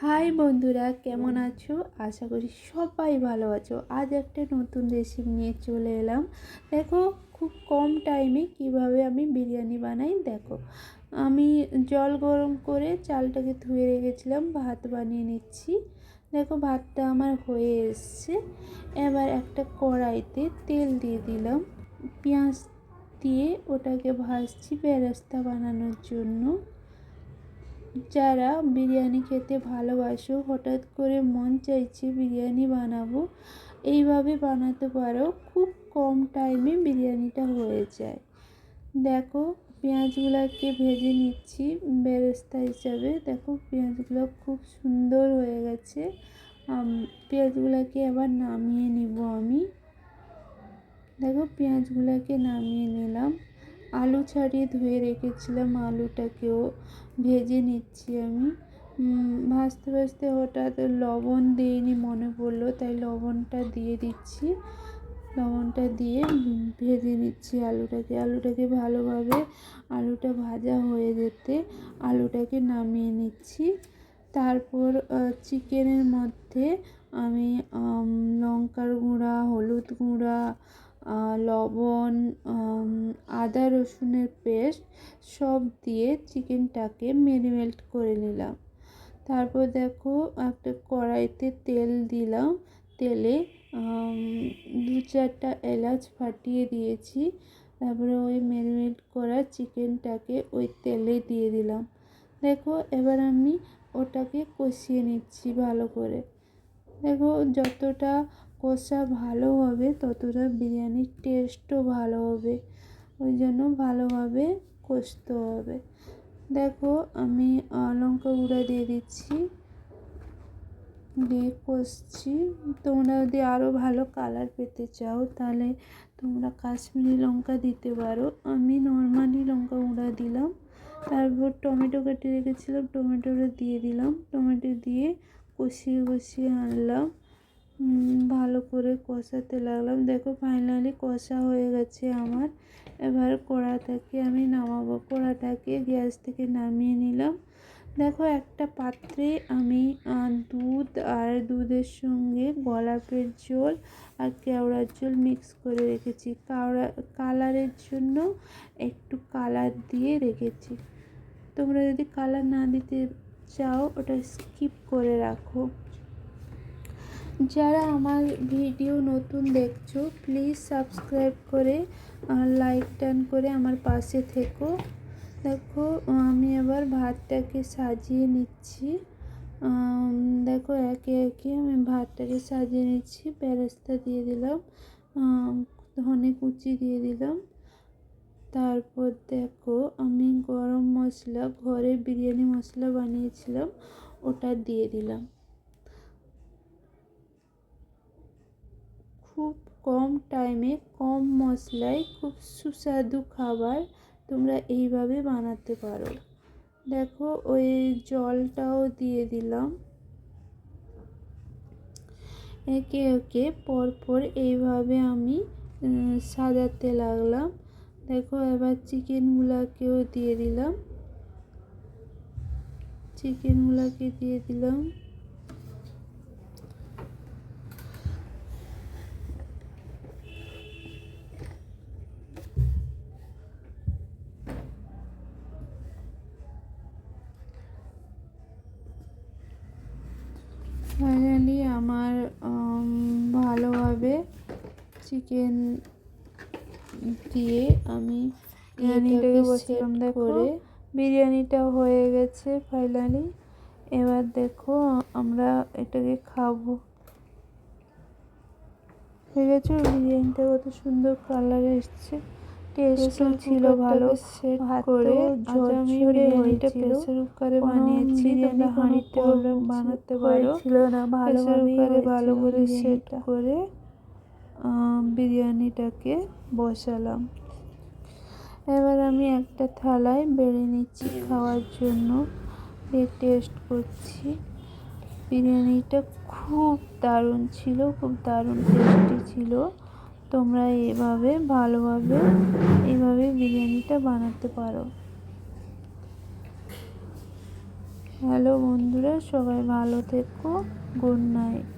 High বন্ধুরা, কেমন আছো? আশা করি সবাই ভালো আছো। আজ একটা নতুন রেসিপি নিয়ে চলে এলাম। দেখো, খুব কম টাইমে কীভাবে আমি বিরিয়ানি বানাই, দেখো। আমি জল গরম করে চালটাকে ধুয়ে রেখেছিলাম, ভাত বানিয়ে নিচ্ছি। দেখো, ভাতটা আমার হয়ে এসছে। এবার একটা কড়াইতে তেল দিয়ে দিলাম। পেঁয়াজ দিয়ে ওটাকে ভাজছি বেরেস্তা বানানোর জন্য। যারা বিরিয়ানি খেতে ভালোবাসো, হঠাৎ করে মন চাইছে বিরিয়ানি বানাবো, এইভাবে বানাতে পারো। খুব কম টাইমে বিরিয়ানিটা হয়ে যায়। দেখো, পেঁয়াজগুলোকে ভেজে নিচ্ছি বেরেস্তা হিসাবে। দেখো, পেঁয়াজগুলো খুব সুন্দর হয়ে গেছে। পেঁয়াজগুলোকে আবার নামিয়ে নিব আমি। দেখো, পেঁয়াজগুলোকে নামিয়ে নিলাম। আলু ছাড়িয়ে ধুয়ে রেখেছিলাম আলুটাকেও ভেজে নিচ্ছি আমি। ভাজতে ভাজতে হঠাৎ লবণ দিইনি, মনে পড়ল, তাই লবণটা দিয়ে দিচ্ছি। লবণটা দিয়ে ভেজে নিচ্ছি আলুটাকে। আলুটাকে ভালোভাবে, আলুটা ভাজা হয়ে যেতে আলুটাকে নামিয়ে নিচ্ছি। তারপর চিকেনের মধ্যে আমি, লঙ্কার গুঁড়া, হলুদ গুঁড়া লবণ আদা, রসুনের পেস্ট সব দিয়ে চিকেনটাকে মেরিনেট করে নিলাম। তারপর দেখো একটা কড়াইতে তেল দিলাম। তেলে দু চারটা এলাচ ফাটিয়ে দিয়েছি। তারপরে ওই মেরিনেট করা চিকেনটাকে ওই তেলে দিয়ে দিলাম। দেখো এবার আমি ওটাকে কষিয়ে নিচ্ছি ভালো করে। দেখো যতটা কষা ভালো হবে, ততটা বিরিয়ানির টেস্টও ভালো হবে। ওই জন্য ভালোভাবে কষতে হবে। দেখো, আমি লঙ্কা গুঁড়া দিয়ে দিচ্ছি। দিয়ে কষছি। তোমরা যদি আরও ভালো কালার পেতে চাও, তাহলে তোমরা কাশ্মীরি লঙ্কা দিতে পারো। আমি নর্মালি লঙ্কা গুঁড়া দিলাম। তারপর টমেটো কেটে রেখেছিলাম, টমেটোটা দিয়ে দিলাম। টমেটো দিয়ে কষিয়ে কষিয়ে আনলাম। ভালো করে কষাতে লাগলাম। দেখো ফাইনালি কষা হয়ে গেছে আমার। এবার কড়াটাকে আমি নামাবো। কড়াটাকে গ্যাস থেকে নামিয়ে নিলাম। দেখো একটা পাত্রে আমি দুধ আর দুধের সঙ্গে গোলাপের জল আর কেওড়ার জল মিক্স করে রেখেছি। কাওড়া, কালারের জন্য একটু কালার দিয়ে রেখেছি। তোমরা যদি কালার না দিতে চাও, ওটা স্কিপ করে রাখো। যারা আমার ভিডিও নতুন দেখছ প্লিজ সাবস্ক্রাইব করে লাইক টান করে আমার পাশে থেকো। দেখো, আমি আবার ভাতটাকে সাজিয়ে নিচ্ছি। দেখো, একে একে আমি ভাতটাকে সাজিয়ে নিচ্ছি। বেরেস্তা দিয়ে দিলাম ধনে কুচি দিয়ে দিলাম। তারপর দেখো, আমি গরম মশলা, ঘরে বিরিয়ানি মশলা বানিয়েছিলাম, ওটা দিয়ে দিলাম খুব কম টাইমে, কম মশলায়, খুব সুস্বাদু খাবার তোমরা এইভাবে বানাতে পারো। দেখো, ওই জলটাও দিয়ে দিলাম। একে একে পরপর এইভাবে আমি সাজাতে লাগলাম। দেখো, এবার চিকেনগুলোকেও দিয়ে দিলাম। চিকেনগুলোকে দিয়ে দিলাম। ফাইনালি আমার ভালোভাবে চিকেন দিয়ে আমি বিরিয়ানিটাকে বসিলাম করে বিরিয়ানিটা হয়ে গেছে ফাইনালি। এবার দেখো আমরা এটাকে খাব। হয়ে গেছে বিরিয়ানিটা কত সুন্দর কালার এসছে। টেস্টও ছিল ভালো। সেট করে ঝরঝরে বিরিয়ানিটা প্রেসার কুকারে বানিয়েছি তোমরা হাঁড়িতেও বানাতে পারো। ছিল না ভালো কুকারে ভালো করে সেট করে বিরিয়ানিটাকে বসালাম। এবার আমি একটা থালায় বেড়ে নিচ্ছি খাওয়ার জন্য। টেস্ট করছি। বিরিয়ানিটা খুব দারুণ ছিল খুব দারুণ টেস্টি ছিল। তোমরা এভাবে ভালোভাবে এভাবে বিরিয়ানিটা বানাতে পারো। হ্যালো বন্ধুরা সবাই ভালো থেকো গুড নাইট।